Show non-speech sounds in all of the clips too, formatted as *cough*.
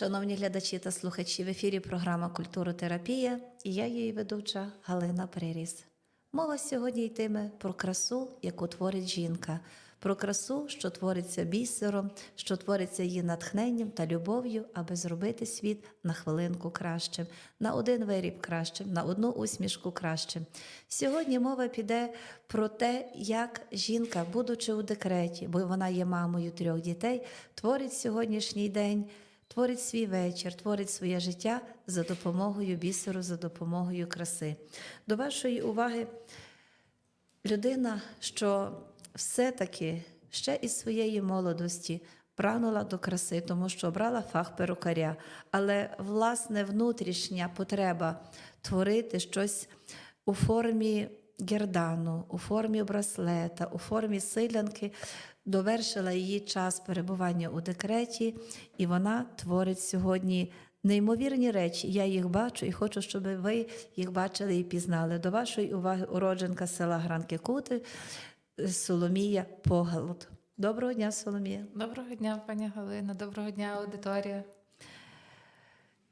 Шановні глядачі та слухачі. В ефірі програма Культуротерапія і я її ведуча Галина Переріс. Мова сьогодні йтиме про красу, яку творить жінка, про красу, що твориться бісером, що твориться її натхненням та любов'ю, аби зробити світ на хвилинку кращим, на один виріб кращим, на одну усмішку кращим. Сьогодні мова піде про те, як жінка, будучи у декреті, бо вона є мамою трьох дітей, творить сьогоднішній день. Творить свій вечір, творить своє життя за допомогою бісеру, за допомогою краси. До вашої уваги людина, що все-таки ще із своєї молодості прагнула до краси, тому що обрала фах перукаря, але власне внутрішня потреба творити щось у формі гердану, у формі браслета, у формі силянки довершила її час перебування у декреті, і вона творить сьогодні. Неймовірні речі, я їх бачу і хочу, щоб ви їх бачили і пізнали. До вашої уваги уродженка села Гранки Кути Соломія Погалут. Доброго дня, Соломія. Доброго дня, пані Галина, доброго дня, аудиторія.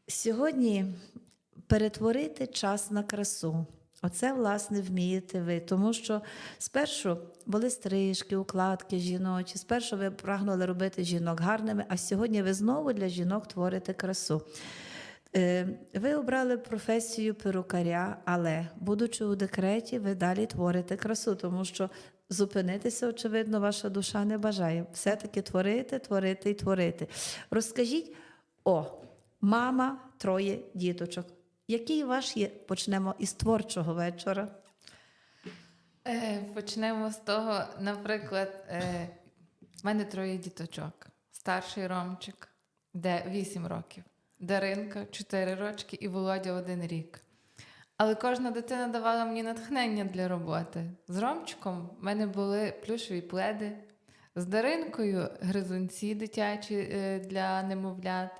Сьогодні перетворити час на красу. Оце, власне, вмієте ви, тому що спершу були стрижки, укладки жіночі, спершу ви прагнули робити жінок гарними, а сьогодні ви знову для жінок творите красу. Е, Ви обрали професію перукаря, але, будучи у декреті, ви далі творите красу, тому що зупинитися, очевидно, ваша душа не бажає. Все-таки творити, творити і творити. Розкажіть, о, мама, троє діточок. Який ваш є? Почнемо із творчого вечора. Е, почнемо з того, наприклад, е, в мене троє діточок. Старший Ромчик, де 8 років, Даринка 4 рочки і Володя 1 рік. Але кожна дитина давала мені натхнення для роботи. З Ромчиком в мене були плюшові пледи, з Даринкою гризунці дитячі е, для немовлят.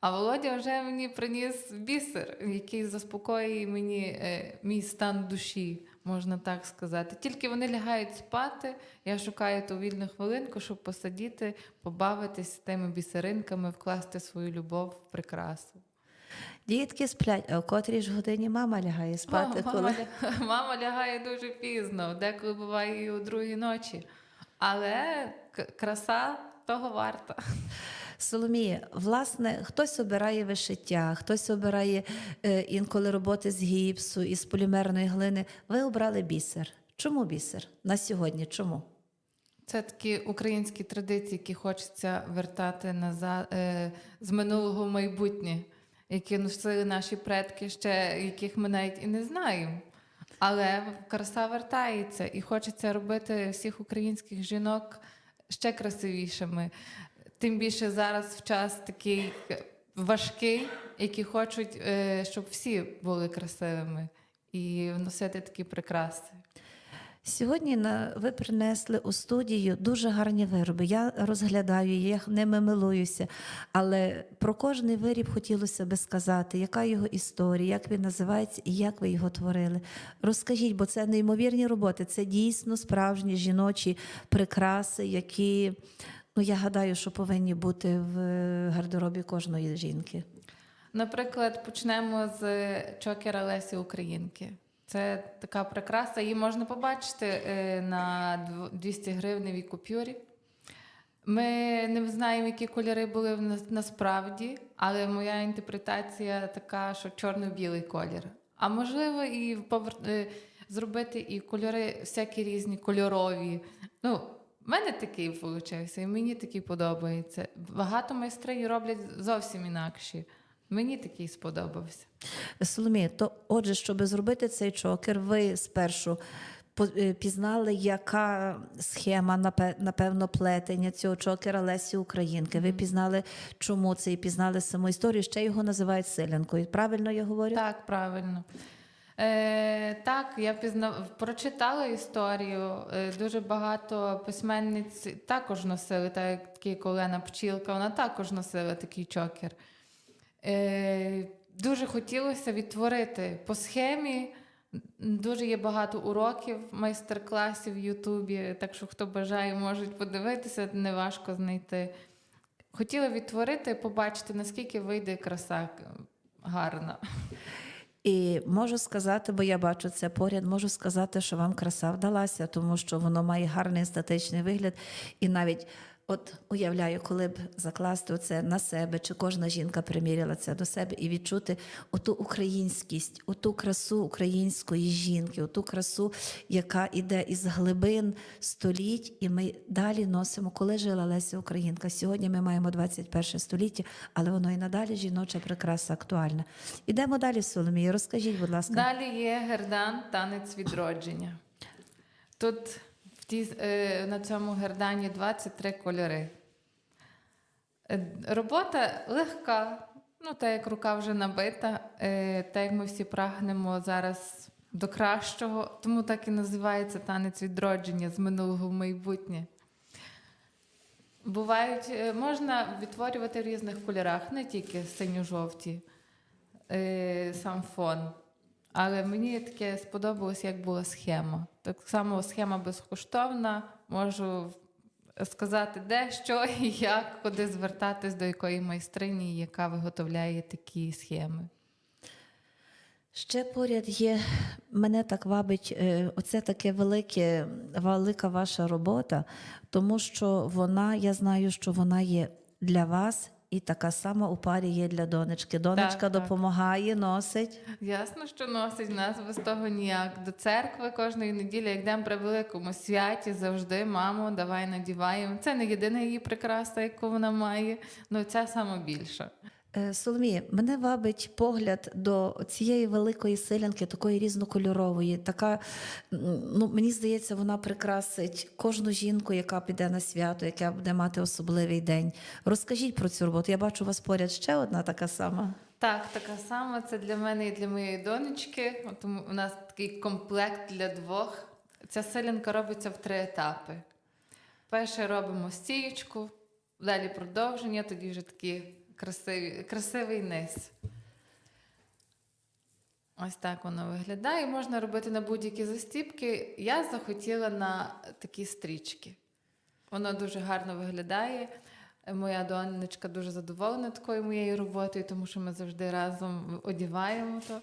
А Володя вже мені приніс бісер, який заспокоює мені е, мій стан душі, можна так сказати. Тільки вони лягають спати, я шукаю ту вільну хвилинку, щоб посидіти, побавитись тими бісеринками, вкласти свою любов в прикрасу. Дітки сплять, а о котрій ж годині мама лягає спати. мама, коли... *laughs* мама лягає дуже пізно, деколи буває і у другій ночі. Але краса того варта. Соломія, власне, хтось обирає вишиття, хтось обирає е, інколи роботи з гіпсу, із полімерної глини. Ви обрали бісер. Чому бісер? На сьогодні чому? Це такі українські традиції, які хочеться вертати назад е, з минулого в майбутнє, які носили наші предки, ще яких ми навіть і не знаємо. Але краса вертається, і хочеться робити всіх українських жінок ще красивішими. Тим більше зараз в час такий важкий, які хочуть, е, щоб всі були красивими і носити такі прикраси. Сьогодні на, ви принесли у студію дуже гарні вироби. Я розглядаю їх, ними милуюся. Але про кожний виріб хотілося би сказати, яка його історія, як він називається і як ви його творили. Розкажіть, бо це неймовірні роботи, це дійсно справжні жіночі прикраси, які, ну я гадаю, що повинні бути в гардеробі кожної жінки. Наприклад, почнемо з чокера Лесі Українки. Це така прикраса, її можна побачити е, на дв- 200 гривневій купюрі. Ми не знаємо, які кольори були насправді, але моя інтерпретація така, що чорно-білий колір. А можливо, і повер- е, зробити і кольори всякі різні, кольорові. Ну, в мене такий вийшов, і мені такий подобається. Багато майстринь роблять зовсім інакші. Мені такий сподобався. Соломія, то отже, щоб зробити цей чокер, ви спершу е, пізнали, яка схема напе- напевно плетення цього чокера Лесі Українки. Ви пізнали, чому це і пізнали саму історію. Ще його називають селянкою. Правильно я говорю? Так, правильно. Е, так, я пізнав, прочитала історію. Е, дуже багато письменниць також носили, як такий Колена Пчілка, вона також носила такий чокер. Е, дуже хотілося відтворити по схемі. Дуже є багато уроків, майстер-класів в Ютубі, так що хто бажає, можуть подивитися, неважко знайти. хотіла відтворити і побачити, наскільки вийде краса е, гарна. І можу сказати, бо я бачу це поряд, можу сказати, що вам краса вдалася, тому що воно має гарний естетичний вигляд. І навіть от уявляю, коли б закласти це на себе, чи кожна жінка приміряла це до себе і відчути оту українськість, оту красу української жінки, оту красу, яка іде із глибин століть, і ми далі носимо, коли жила Леся Українка. Сьогодні ми маємо 21 століття, але воно і надалі жіноча прикраса актуальна. Ідемо далі, Соломія. Розкажіть, будь ласка. Далі є гердан танець відродження. Тут в тій, е, на цьому гердані 23 кольори. Е, Робота легка, ну, так як рука вже набита, е, так як ми всі прагнемо зараз до кращого, тому так і називається танець відродження з минулого в майбутнє. Бувають, можна відтворювати в різних кольорах, не тільки синьо-жовті, сам фон. Але мені таке сподобалось, як була схема. Так само схема безкоштовна. Можу сказати, де, що і *laughs* як, куди звертатись, до якої майстрині, яка виготовляє такі схеми. Ще поряд є, мене так вабить, е, оце таке велике, велика ваша робота, тому що вона, я знаю, що вона є для вас. І така сама у парі є для донечки. Донечка Так, так. допомагає, носить. Ясно, що носить нас без того ніяк. До церкви кожної неділі, як йдемо при великому святі, завжди мамо, давай надіваємо. Це не єдина її прикраса, яку вона має, але ця сама більша. Е, Соломія, мене вабить погляд до цієї великої селянки, такої різнокольорової. Така, ну, мені здається, вона прикрасить кожну жінку, яка піде на свято, яка буде мати особливий день. Розкажіть про цю роботу. Я бачу у вас поряд ще одна така сама. Так, така сама. Це для мене і для моєї донечки. От у нас такий комплект для двох. Ця селянка робиться в три етапи. Перше робимо стієчку, далі продовження, тоді вже такий красивий, красивий низ. Ось так воно виглядає. Можна робити на будь-які застіпки. Я захотіла на такі стрічки. Воно дуже гарно виглядає. Моя донечка дуже задоволена такою моєю роботою, тому що ми завжди разом одіваємо то.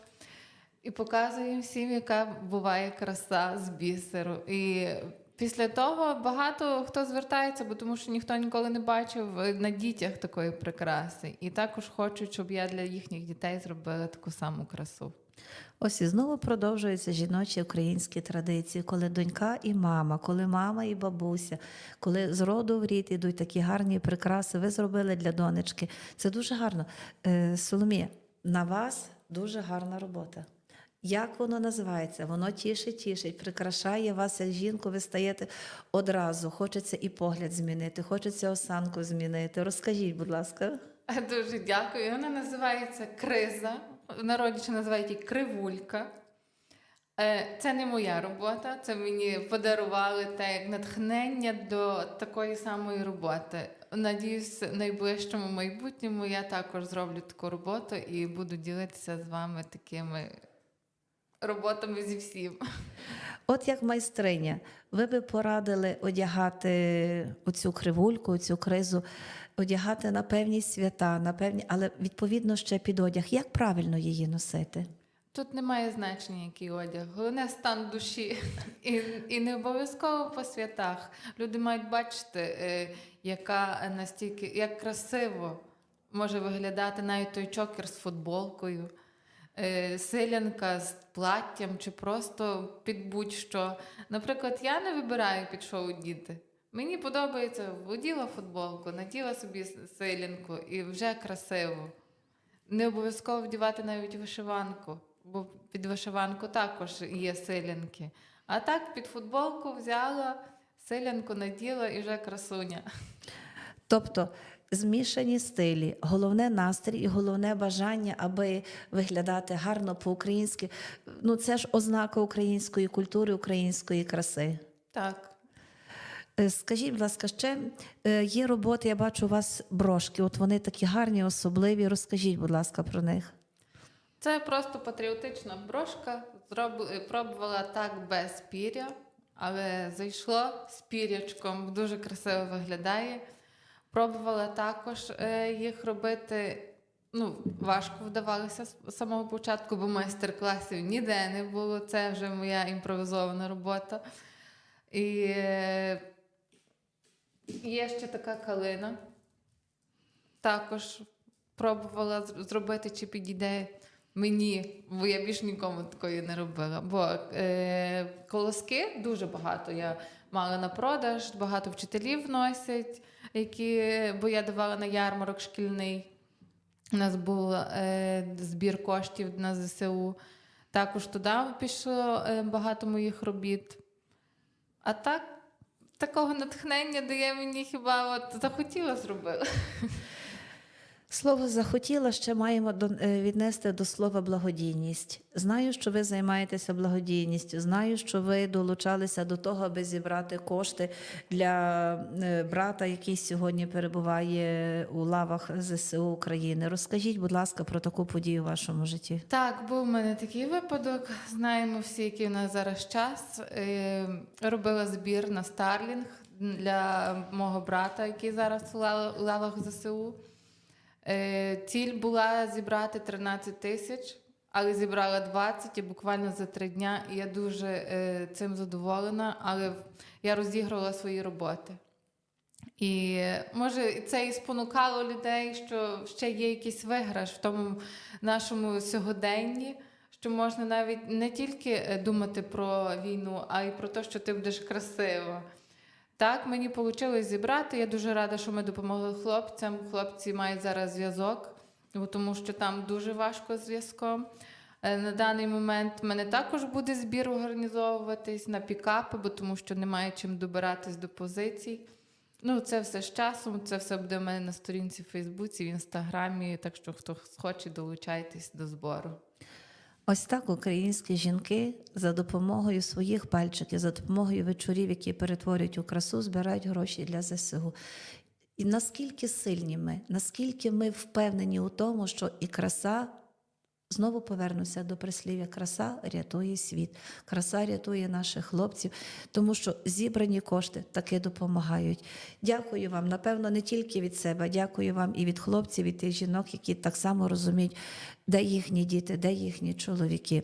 І показуємо всім, яка буває краса з бісеру. І після того багато хто звертається, бо тому що ніхто ніколи не бачив е, на дітях такої прикраси. І також хочуть, щоб я для їхніх дітей зробила таку саму красу. Ось і знову продовжуються жіночі українські традиції, коли донька і мама, коли мама і бабуся, коли з роду в рід ідуть такі гарні прикраси, ви зробили для донечки. Це дуже гарно. Е, Соломія, на вас дуже гарна робота. Як воно називається? Воно тішить, тішить, прикрашає вас жінку, ви стаєте одразу. Хочеться і погляд змінити, хочеться осанку змінити. Розкажіть, будь ласка. Дуже дякую. Вона називається криза. Ще називають її кривулька. Е, Це не моя робота, це мені подарували те як натхнення до такої самої роботи. Надіюсь, в найближчому майбутньому я також зроблю таку роботу і буду ділитися з вами такими роботами зі всім. От як майстриня, ви би порадили одягати оцю кривульку, оцю кризу, одягати на певні свята, на певні, але відповідно ще під одяг. Як правильно її носити? Тут немає значення, який одяг. Головне стан душі. І, і не обов'язково по святах. Люди мають бачити, е, яка настільки як красиво може виглядати навіть той чокер з футболкою, е, селянка з платтям чи просто під будь-що. Наприклад, я не вибираю під що одіти. Мені подобається, оділа футболку, наділа собі селянку і вже красиво. Не обов'язково вдівати навіть вишиванку, бо під вишиванку також є селянки. А так під футболку взяла, селянку наділа і вже красуня. Тобто змішані стилі, головне настрій і головне бажання, аби виглядати гарно по-українськи. Ну це ж ознака української культури, української краси. Так. Е, Скажіть, будь ласка, ще е, є роботи, я бачу у вас брошки. От вони такі гарні, особливі. Розкажіть, будь ласка, про них. Це просто патріотична брошка. Пробувала так без піря, але зайшло з пірячком, дуже красиво виглядає. Пробувала також е, їх робити. Ну, важко вдавалося з самого початку, бо майстер-класів ніде не було. Це вже моя імпровізована робота. І е, є ще така калина. Також пробувала зробити, чи підійде мені, бо я більш нікому такої не робила. Бо е, колоски дуже багато я мала на продаж, багато вчителів носять, які, бо я давала на ярмарок шкільний. У нас був е, збір коштів на ЗСУ. Також туди пішло е, багато моїх робіт. А так, такого натхнення дає мені хіба от захотіла зробила. Слово захотіла ще маємо е, віднести до слова благодійність. Знаю, що ви займаєтеся благодійністю. Знаю, що ви долучалися до того, аби зібрати кошти для е, брата, який сьогодні перебуває у лавах ЗСУ України. Розкажіть, будь ласка, про таку подію в вашому житті. Так, був у мене такий випадок. Знаємо всі, який у нас зараз час. Е, Робила збір на Старлінг для мого брата, який зараз у лавах ЗСУ. Е, Ціль була зібрати 13 тисяч, але зібрала 20 і буквально за три дня. І я дуже е, цим задоволена, але я розігрувала свої роботи. І може це і спонукало людей, що ще є якийсь виграш в тому нашому сьогоденні, що можна навіть не тільки е, думати про війну, а й про те, що ти будеш красиво. Так, мені вийшло зібрати. Я дуже рада, що ми допомогли хлопцям. Хлопці мають зараз зв'язок, тому що там дуже важко з зв'язком. Е, На даний момент в мене також буде збір організовуватись на пікапи, бо тому що немає чим добиратись до позицій. Ну, це все з часом, це все буде в мене на сторінці в Фейсбуці, в Інстаграмі. Так що хто хоче, долучайтесь до збору. Ось так українські жінки за допомогою своїх пальчиків, за допомогою вечорів, які перетворюють у красу, збирають гроші для ЗСУ. І наскільки сильні ми, наскільки ми впевнені у тому, що і краса. Знову повернуся до прислів'я краса рятує світ, краса рятує наших хлопців, тому що зібрані кошти таки допомагають. Дякую вам, напевно, не тільки від себе, дякую вам і від хлопців, і тих жінок, які так само розуміють, де їхні діти, де їхні чоловіки.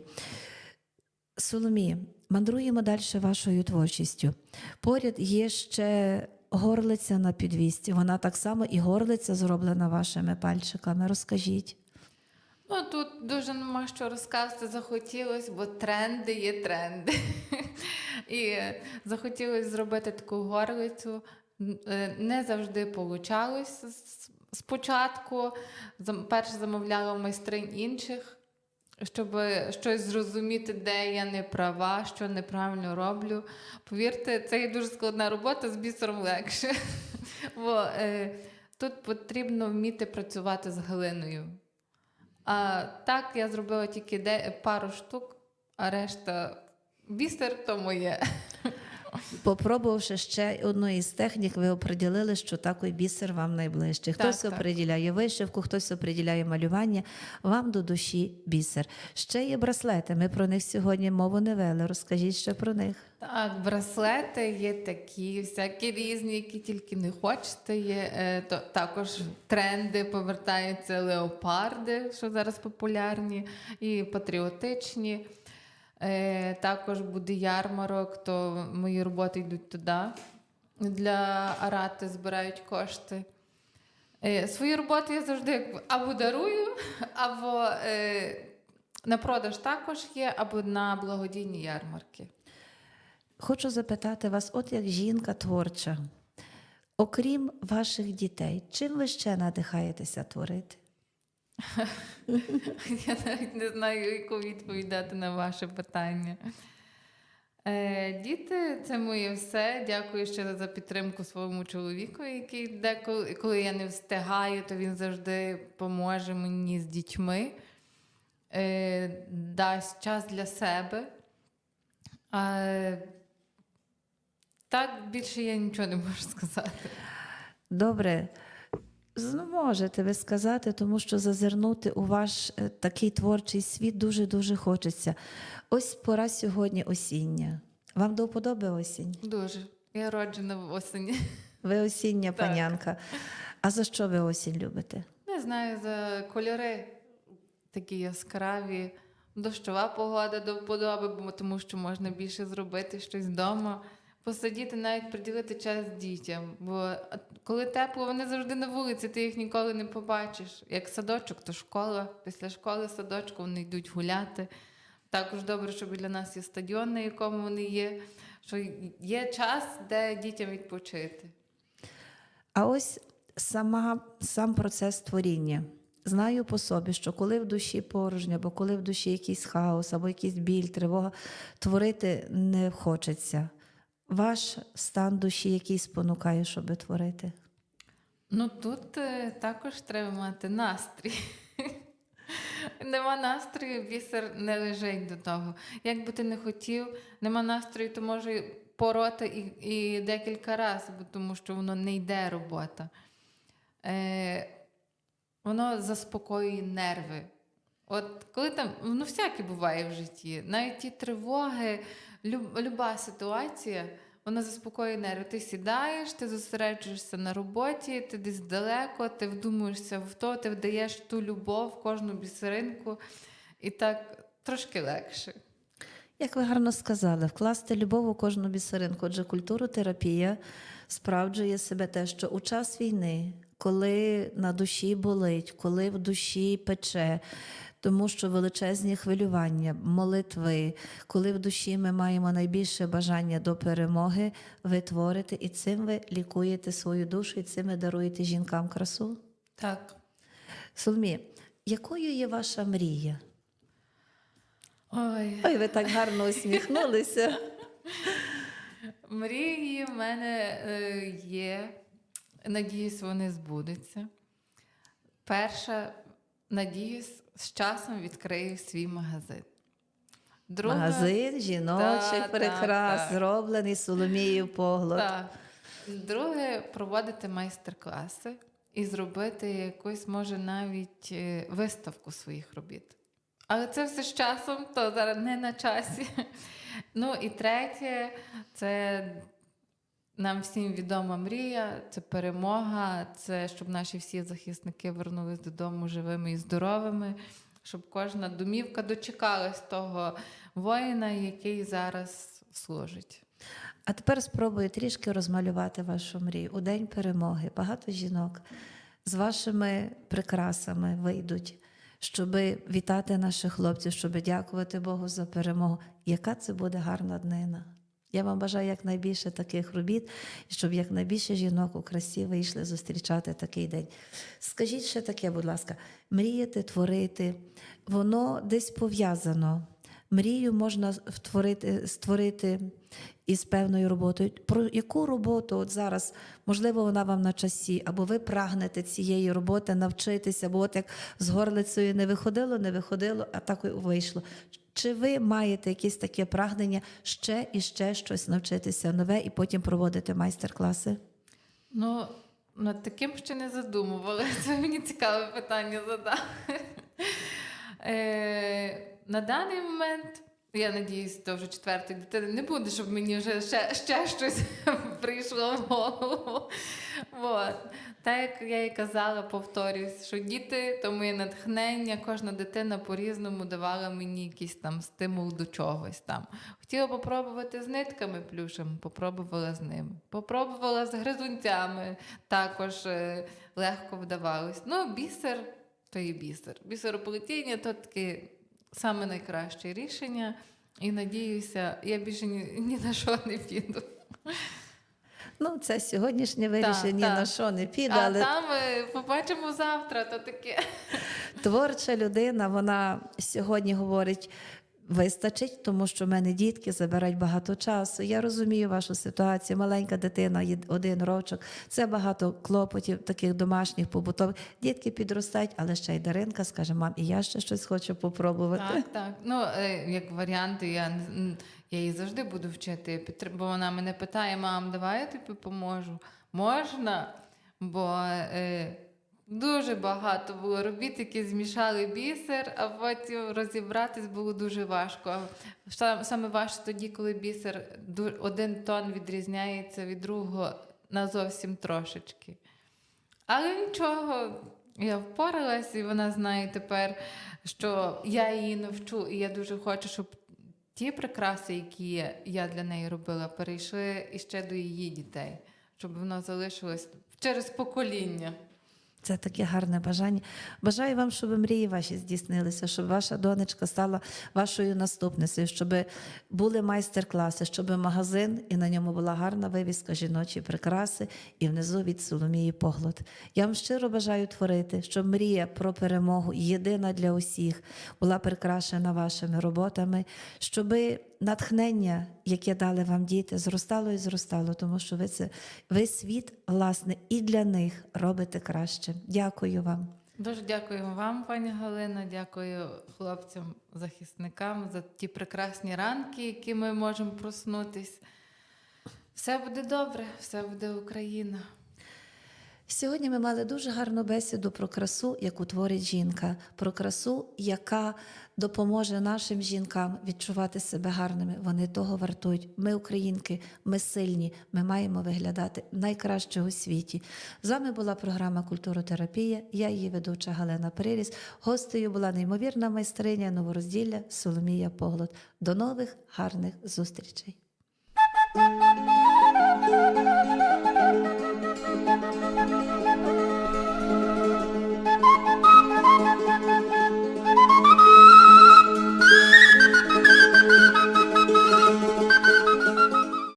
Соломі, мандруємо далі вашою творчістю. Поряд є ще горлиця на підвісті. Вона так само і горлиця зроблена вашими пальчиками. Розкажіть. Ну тут дуже нема що розказати. Захотілося, бо тренди є тренди. І захотілося зробити таку горлицю. Е, Не завжди вийшло спочатку. Перше замовляла майстринь інших, щоб щось зрозуміти, де я не права, що неправильно роблю. Повірте, це є дуже складна робота з бісером легше. *laughs* Бо е, тут потрібно вміти працювати з глиною. А так я зробила тільки де, пару штук, а решта бісер то моє. Попробувавши ще одну із технік, ви оприділили, що такий бісер вам найближчий. Хтось так. оприділяє вишивку, хтось оприділяє малювання. Вам до душі бісер. Ще є браслети. Ми про них сьогодні мову не вели. Розкажіть ще про них. Так, браслети є такі, всякі різні, які тільки не хочете. Є е, то також тренди повертаються леопарди, що зараз популярні, і патріотичні. Е, також буде ярмарок, то мої роботи йдуть туди. Для арати збирають кошти. Е, свої роботи я завжди або дарую, або е, на продаж також є, або на благодійні ярмарки. Хочу запитати вас, от як жінка творча, окрім ваших дітей, чим ви ще надихаєтеся творити? *laughs* Я навіть не знаю, яку відповідь дати на ваше питання. Е, діти це моє все. Дякую ще за підтримку своєму чоловіку, який деколи, коли я не встигаю, то він завжди поможе мені з дітьми, е, дасть час для себе. А, так більше я нічого не можу сказати. Добре, зможете ви сказати, тому що зазирнути у ваш е, такий творчий світ дуже-дуже хочеться. Ось пора сьогодні осіння. Вам до вподоби осінь? Дуже. Я роджена в осені. Ви осіння Так. панянка. А за що ви осінь любите? Не знаю, за кольори такі яскраві. Дощова погода до вподоби, тому що можна більше зробити щось вдома. Посидіти, навіть приділити час дітям. Бо коли тепло, вони завжди на вулиці, ти їх ніколи не побачиш. Як садочок, то школа. Після школи садочку вони йдуть гуляти. Також добре, що біля нас є стадіон, на якому вони є. Що є час, де дітям відпочити. А ось сама, сам процес творіння. Знаю по собі, що коли в душі порожня, або коли в душі якийсь хаос, або якийсь біль, тривога, творити не хочеться. Ваш стан душі, який спонукає, щоб творити. Ну тут е, також треба мати настрій. *laughs* Нема настрою, бісер не лежить до того. Як би ти не хотів, нема настрою, то може пороти і, і декілька разів, тому що воно не йде робота. Е, воно заспокоює нерви. От коли там, ну всяке буває в житті, навіть ті тривоги, люб, люба ситуація, вона заспокоює нерви. Ти сідаєш, ти зосереджуєшся на роботі, ти десь далеко, ти вдумуєшся в то, ти вдаєш ту любов в кожну бісеринку, і так трошки легше. Як ви гарно сказали, вкласти любов у кожну бісеринку. Отже, культуротерапія справджує себе те, що у час війни, коли на душі болить, коли в душі пече, тому що величезні хвилювання, молитви, коли в душі ми маємо найбільше бажання до перемоги, ви творите і цим ви лікуєте свою душу, і цим ви даруєте жінкам красу. Так. Соломі, якою є ваша мрія? Ой. Ой, ви так гарно усміхнулися. *laughs* Мрії в мене е, є. Надіюсь, вони збудуться. Перша, надіюсь, з часом відкрию свій магазин. Друга, Магазин жіночий Так, прикрас, так. зроблений Соломією поглот. Так. Друге, проводити майстер-класи і зробити якусь, може, навіть е, виставку своїх робіт. Але це все з часом, то зараз не на часі. *laughs* Ну і третє, це нам всім відома мрія, це перемога, це щоб наші всі захисники вернулись додому живими і здоровими, щоб кожна домівка дочекалась того воїна, який зараз служить. А тепер спробую трішки розмалювати вашу мрію. У день перемоги багато жінок з вашими прикрасами вийдуть, щоб вітати наших хлопців, щоб дякувати Богу за перемогу. Яка це буде гарна днина? Я вам бажаю якнайбільше таких робіт, щоб якнайбільше жінок у красі вийшли зустрічати такий день. Скажіть ще таке, будь ласка, мріяти, творити, воно десь пов'язано. Мрію можна втворити, створити із певною роботою. Про яку роботу от зараз, можливо, вона вам на часі, або ви прагнете цієї роботи навчитися, бо от як з горлицею не виходило, не виходило, а так і вийшло. Чи ви маєте якесь таке прагнення ще і ще щось навчитися нове і потім проводити майстер-класи? Ну, над таким ще не задумували. Це *laughs* мені цікаве питання задали. На даний момент, я надіюсь, то вже четвертої дитини не буде, щоб мені вже ще, ще щось *laughs* прийшло в голову. От. Так як я і казала, повторюсь, що діти то моє натхнення, кожна дитина по-різному давала мені якийсь там стимул до чогось там. Хотіла попробувати з нитками плюшем, попробувала з ними. Попробувала з гризунцями, також е, легко вдавалось. Ну, бісер то і бісер. Бісероплетіння то таке саме найкраще рішення. І надіюся, я більше ні, ні на що не піду. Ну, це сьогоднішнє вирішення ні та. на що не піде, А але там е, побачимо завтра, то таке. Творча людина, вона сьогодні говорить. Вистачить, тому що в мене дітки забирають багато часу. Я розумію вашу ситуацію. Маленька дитина, один рочок. Це багато клопотів, таких домашніх, побутових. Дітки підростають, але ще й Даринка скаже: мам, і я ще щось хочу попробувати. Так, так. Ну, е, як варіанти, я, я її завжди буду вчити. Бо вона мене питає, мам, давай я тобі поможу. Можна? Бо е, дуже багато було робіт, які змішали бісер, а потім розібратись було дуже важко. Саме важче тоді, коли бісер один тон відрізняється від другого на зовсім трошечки. Але нічого, я впоралась, і вона знає тепер, що я її навчу, і я дуже хочу, щоб ті прикраси, які я для неї робила, перейшли іще до її дітей, щоб воно залишилось через покоління. Це таке гарне бажання. Бажаю вам, щоб мрії ваші здійснилися, щоб ваша донечка стала вашою наступницею, щоб були майстер-класи, щоб магазин і на ньому була гарна вивіска жіночі прикраси, і внизу від Соломії поглот. Я вам щиро бажаю творити, щоб мрія про перемогу єдина для усіх була прикрашена вашими роботами, щоб натхнення, яке дали вам діти, зростало і зростало, тому що ви це ви світ, власне, і для них робите краще. Дякую вам. Дуже дякую вам, пані Галина. Дякую хлопцям-захисникам за ті прекрасні ранки, які ми можемо проснутись. Все буде добре, все буде Україна. Сьогодні ми мали дуже гарну бесіду про красу, яку творить жінка, про красу, яка допоможе нашим жінкам відчувати себе гарними. Вони того вартують. Ми, українки, ми сильні, ми маємо виглядати найкраще у світі. З вами була програма Культуротерапія. Я її ведуча Галина Приріс. Гостею була неймовірна майстриня новорозділля Соломія Поглот. До нових гарних зустрічей.